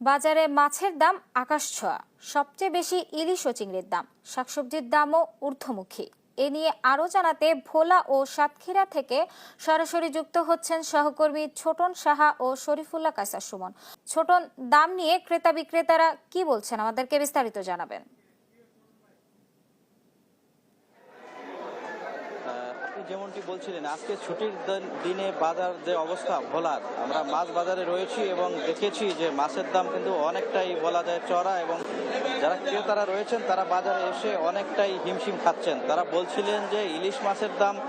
বাজারে মাছের দাম আকাশ ছোঁয়া। সবচেয়ে বেশি ইলিশ ও চিংড়ির দাম। শাকসবজির দামও ঊর্ধ্বমুখী। এ নিয়ে আরও জানাতে ভোলা ও সাতক্ষীরা থেকে সরাসরি যুক্ত হচ্ছেন সহকর্মী ছোটন সাহা ও শরীফুল্লাহ কাইসার সুমন। ছোটন, দাম নিয়ে ক্রেতা বিক্রেতারা কি বলছেন? আমাদেরকে বিস্তারিত জানাবেন আহ, আপনি যেমনটি বলছিলেন, আজকে ছুটির দিন- বাজার যে অবস্থা, ভোলার, আমরা মাছ বাজারে রয়েছি এবং দেখেছি যে মাছের দাম কিন্তু অনেকটাই বলা যায় চড়া এবং যারা ক্রেতারা রয়েছেন, তারা বাজারে এসে অনেকটাই হিমশিম খাচ্ছেন। তারা বলছিলেন যে ইলিশ মাছের দাম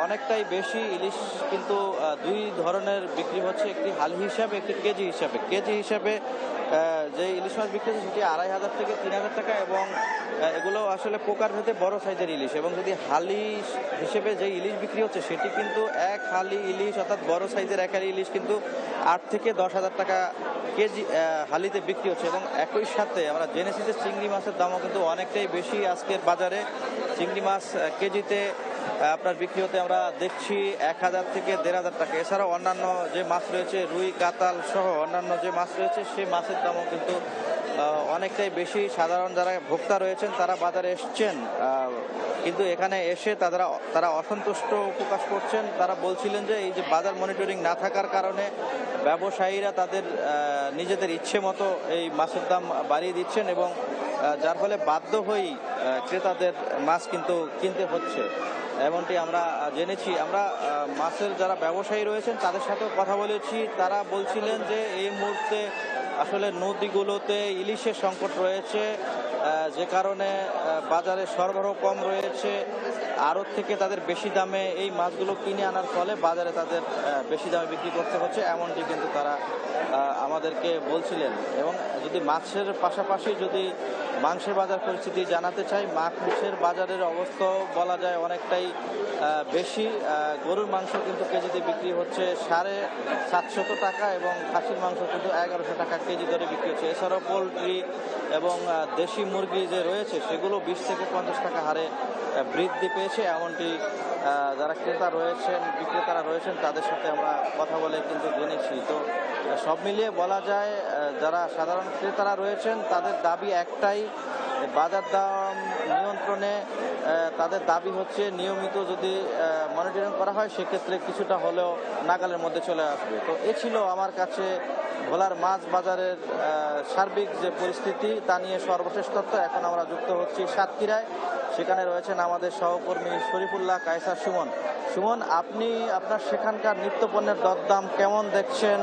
অনেকটাই বেশি। ইলিশ কিন্তু দুই ধরনের বিক্রি হচ্ছে, একটি হাল হিসাবে, একটি কেজি হিসাবে। কেজি হিসাবে যে ইলিশ মাছ বিক্রি হচ্ছে সেটি আড়াই হাজার থেকে তিন হাজার টাকা এবং এগুলো আসলে পোকার ভেতরে বড় সাইজের ইলিশ এবং যদি হালি হিসেবে যে ইলিশ বিক্রি হচ্ছে সেটি কিন্তু এক হালি ইলিশ অর্থাৎ বড় সাইজের এক হালি ইলিশ কিন্তু আট থেকে দশ হাজার টাকা কেজি হালিতে বিক্রি হচ্ছে এবং একই সাথে আমরা জেনেছি যে চিংড়ি মাছের দামও কিন্তু অনেকটাই বেশি আজকের বাজারে। চিংড়ি মাছ কেজিতে আপনার বিক্রি হতে আমরা দেখছি এক হাজার থেকে দেড় হাজার টাকা। এছাড়াও অন্যান্য যে মাছ রয়েছে, রুই কাতাল সহ অন্যান্য যে মাছ রয়েছে সেই মাছের দামও কিন্তু অনেকটাই বেশি। সাধারণ যারা ভোক্তা রয়েছেন, তারা বাজারে এসছেন কিন্তু এখানে এসে তারা তারা অসন্তুষ্ট প্রকাশ করছেন। তারা বলছিলেন যে, এই যে বাজার মনিটরিং না থাকার কারণে ব্যবসায়ীরা তাদের নিজেদের ইচ্ছে মতো এই মাছের দাম বাড়িয়ে দিচ্ছেন এবং যার ফলে বাধ্য হয়েই ক্রেতাদের মাছ কিন্তু কিনতে হচ্ছে। এমনটি আমরা জেনেছি। আমরা মাছের যারা ব্যবসায়ী রয়েছেন, তাদের সাথেও কথা বলেছি। তারা বলছিলেন যে এই মুহূর্তে আসলে নদীগুলোতে ইলিশের সংকট রয়েছে যে কারণে বাজারে সরবরাহ কম রয়েছে। আড়ত থেকে তাদের বেশি দামে এই মাছগুলো কিনে আনার ফলে বাজারে তাদের বেশি দামে বিক্রি করতে হচ্ছে, এমনটি কিন্তু তারা আমাদেরকে বলছিলেন। এবং যদি মাছের পাশাপাশি যদি মাংসের বাজার পরিস্থিতি জানাতে চাই মাংসের বাজারের অবস্থাও বলা যায় অনেকটাই বেশি। গরুর মাংস কিন্তু কেজিতে বিক্রি হচ্ছে সাড়ে সাতশত টাকা এবং খাসির মাংস কিন্তু এগারোশো টাকা কেজি দরে বিক্রি হচ্ছে। এছাড়াও পোলট্রি এবং দেশি মুরগি যে রয়েছে, সেগুলো বিশ থেকে পঞ্চাশ টাকা হারে বৃদ্ধি বৃদ্ধি পেয়েছে এমনটি যারা ক্রেতা রয়েছেন, বিক্রেতারা রয়েছেন, তাদের সাথে আমরা কথা বলে কিন্তু জেনেছি তো সব মিলিয়ে বলা যায় যারা সাধারণ ক্রেতারা রয়েছেন, তাদের দাবি একটাই বাজার দাম নিয়ন্ত্রণে তাদের দাবি হচ্ছে নিয়মিত যদি মনিটরিং করা হয়, সেক্ষেত্রে কিছুটা হলেও নাগালের মধ্যে চলে আসবে। তো এ ছিল আমার কাছে ভোলার মাছ বাজারের সার্বিক যে পরিস্থিতি, তা নিয়ে সর্বশেষ তথ্য। এখন আমরা যুক্ত হচ্ছি সাতক্ষীরায়। সেখানে রয়েছেন আমাদের সহকর্মী শরীফুল্লাহ কায়সার সুমন। সুমন, আপনি আপনার সেখানকার নিত্যপণ্যের দরদাম কেমন দেখছেন?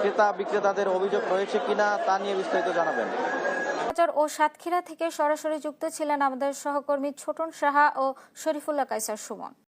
ক্রেতা বিক্রেতাদের অভিযোগ রয়েছে কিনা, তা নিয়ে বিস্তারিত জানাবেন। বাজার ও সাতক্ষীরা থেকে সরাসরি যুক্ত ছিলেন আমাদের সহকর্মী ছোটন সাহা ও শরীফুল্লাহ কাইসার সুমন।